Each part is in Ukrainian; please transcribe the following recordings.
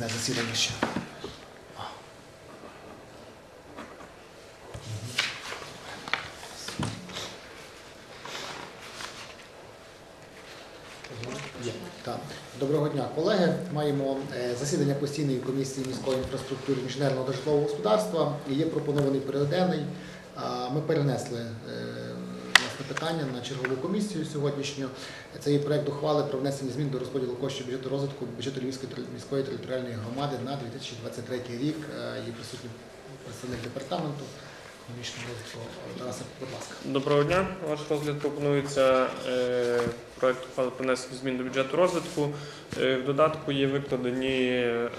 виїзне засідання ще. Доброго дня, колеги. Маємо е, засідання постійної комісії міської інфраструктури інженерного та житлового господарства. Є пропонований порядок Ми перенесли е, власне питання на чергову комісію сьогоднішню. Це є проект ухвали про внесення змін до розподілу коштів бюджету розвитку бюджету Львівської міської територіальної громади на 2023 рік. Е, Є присутній представник департаменту Доброго дня. Ваш розгляд пропонується е, проект ухвали про внесення змін до бюджету розвитку. Е, в додатку є викладені е,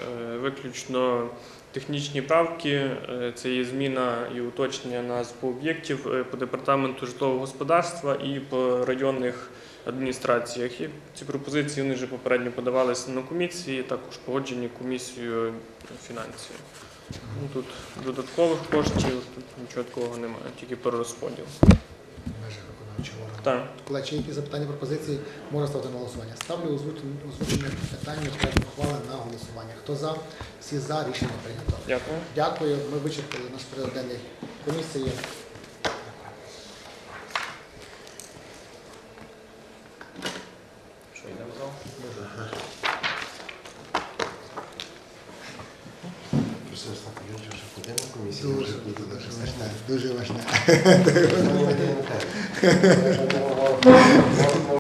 виключно технічні правки. Це є зміна і уточнення назв об'єктів по департаменту житлового господарства і по районних адміністраціях. І ці пропозиції вони вже попередньо подавалися на комісії, також погоджені комісією фінансів. Ну, Тут додаткових коштів, тут нічого такого немає, тільки перерозподіл. Межах виконавчого органу. Так, Колеги, чи є які запитання, пропозиції можна ставити на голосування. Ставлю озвучення озвучення питання ухвали на голосування. Хто за? Всі за рішення прийнято. дякую. Дякую. Ми вичерпали наш порядок денний комісії. Дуже, дуже даже важне. Дуже. Ну, те.